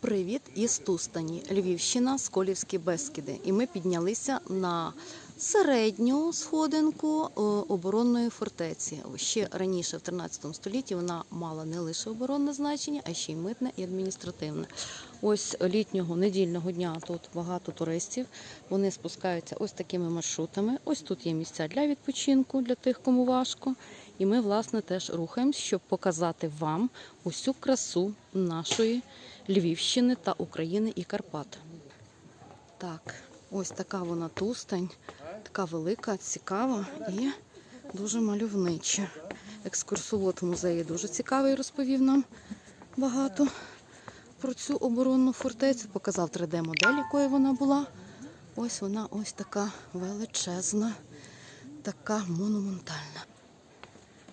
Привіт із Тустані, Львівщина, Сколівські Бескіди. І ми піднялися на середню сходинку е, оборонної фортеці. Ще раніше, в 13 столітті, вона мала не лише оборонне значення, а ще й митне і адміністративне. Ось літнього недільного дня тут багато туристів. Вони спускаються ось такими маршрутами. Ось тут є місця для відпочинку для тих, кому важко. І ми, власне, теж рухаємось, щоб показати вам усю красу нашої Львівщини та України і Карпат. Так, ось така вона тустань, така велика, цікава і дуже мальовнича. Екскурсовод в музеї дуже цікавий, розповів нам багато про цю оборонну фортецю. Показав 3D-модель, якою вона була. Ось вона ось така величезна, така монументальна.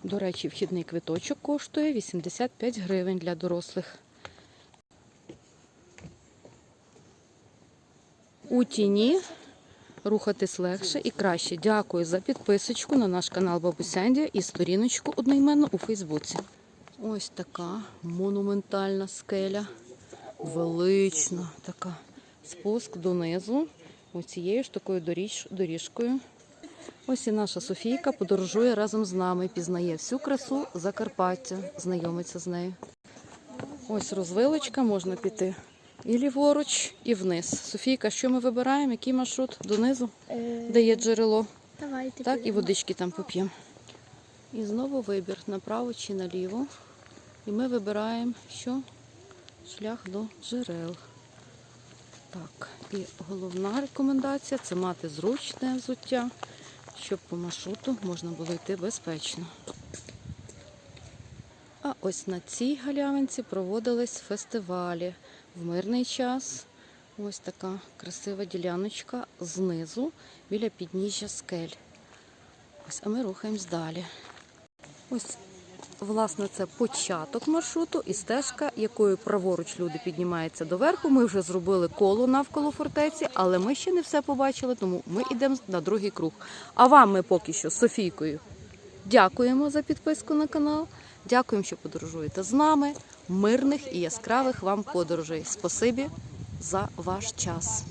До речі, вхідний квиточок коштує 85 гривень для дорослих. У тіні рухатись легше і краще. Дякую за підписочку на наш канал Бабусяндія і сторіночку одноіменну у Фейсбуці. Ось така монументальна скеля, велична така. Спуск донизу, ось цією ж такою доріж, доріжкою. Ось і наша Софійка подорожує разом з нами, пізнає всю красу Закарпаття, знайомиться з нею. Ось розвилочка, можна піти і ліворуч, і вниз. Софійка, що ми вибираємо? Який маршрут? Донизу, Е, де є джерело. Давайте. Так, і водички там поп'ємо. І знову вибір направо чи наліво. І ми вибираємо, що шлях до джерел. Так, і головна рекомендація це мати зручне взуття, щоб по маршруту можна було йти безпечно. А ось на цій галявинці проводились фестивалі в мирний час. Ось така красива діляночка знизу біля підніжжя скель. Ось, а ми рухаємось далі. Ось, власне, це початок маршруту і стежка, якою праворуч люди піднімаються до верху. Ми вже зробили коло навколо фортеці, але ми ще не все побачили, тому ми йдемо на другий круг. А вам ми поки що з Софійкою дякуємо за підписку на канал. Дякуємо, що подорожуєте з нами. Мирних і яскравих вам подорожей. Спасибі за ваш час.